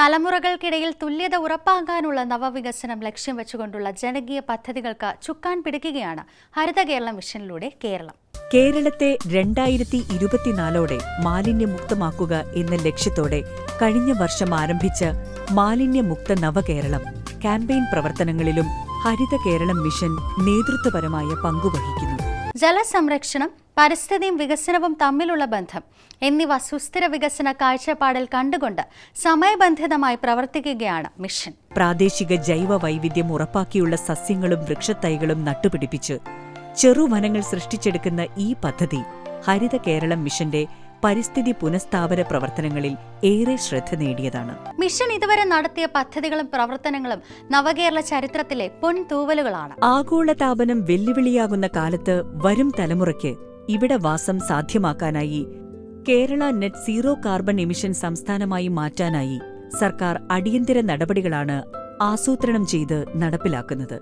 തലമുറകൾക്കിടയിൽ തുല്യത ഉറപ്പാക്കാനുള്ള നവവികസനം ലക്ഷ്യം വെച്ചുകൊണ്ടുള്ള ജനകീയ പദ്ധതികൾക്ക് ചുക്കാൻ പിടിക്കുകയാണ് ഹരിത കേരളം മിഷനിലൂടെ കേരളം. കേരളത്തെ രണ്ടായിരത്തി ഇരുപത്തിനാലോടെ മാലിന്യമുക്തമാക്കുക എന്ന ലക്ഷ്യത്തോടെ കഴിഞ്ഞ വർഷം ആരംഭിച്ച മാലിന്യമുക്ത നവകേരളം. ക്യാമ്പയിൻ പ്രവർത്തനങ്ങളിലും ഹരിത കേരളം മിഷൻ നേതൃത്വപരമായ പങ്കുവഹിക്കുന്നു. ജലസംരക്ഷണം പരിസ്ഥിതിയും വികസനവും തമ്മിലുള്ള ബന്ധം എന്നിവ സുസ്ഥിര വികസന കാഴ്ചപ്പാടിൽ കണ്ടുകൊണ്ട് സമയബന്ധിതമായി പ്രവർത്തിക്കുകയാണ് മിഷൻ. പ്രാദേശിക ജൈവ വൈവിധ്യം ഉറപ്പാക്കിയുള്ള സസ്യങ്ങളും വൃക്ഷത്തൈകളും നട്ടുപിടിപ്പിച്ച് ചെറുവനങ്ങൾ സൃഷ്ടിച്ചെടുക്കുന്ന ഈ പദ്ധതി ഹരിത കേരളം മിഷന്റെ പരിസ്ഥിതി പുനഃസ്ഥാപന പ്രവർത്തനങ്ങളിൽ ഏറെ ശ്രദ്ധ നേടിയതാണ്. മിഷൻ ഇതുവരെ നടത്തിയ പദ്ധതികളും പ്രവർത്തനങ്ങളും നവകേരള ചരിത്രത്തിലെ പൊൻതൂവലുകളാണ്. ആഗോളതാപനം വെല്ലുവിളിയാകുന്ന കാലത്ത് വരും തലമുറയ്ക്ക് ഇവിടെ വാസം സാധ്യമാക്കാനായി Kerala net zero carbon emission സംസ്ഥാനമായി മാറ്റാനായി സർക്കാർ അടിയന്തര നടപടികളാണ് ആസൂത്രണം ചെയ്ത് നടപ്പിലാക്കുന്നത്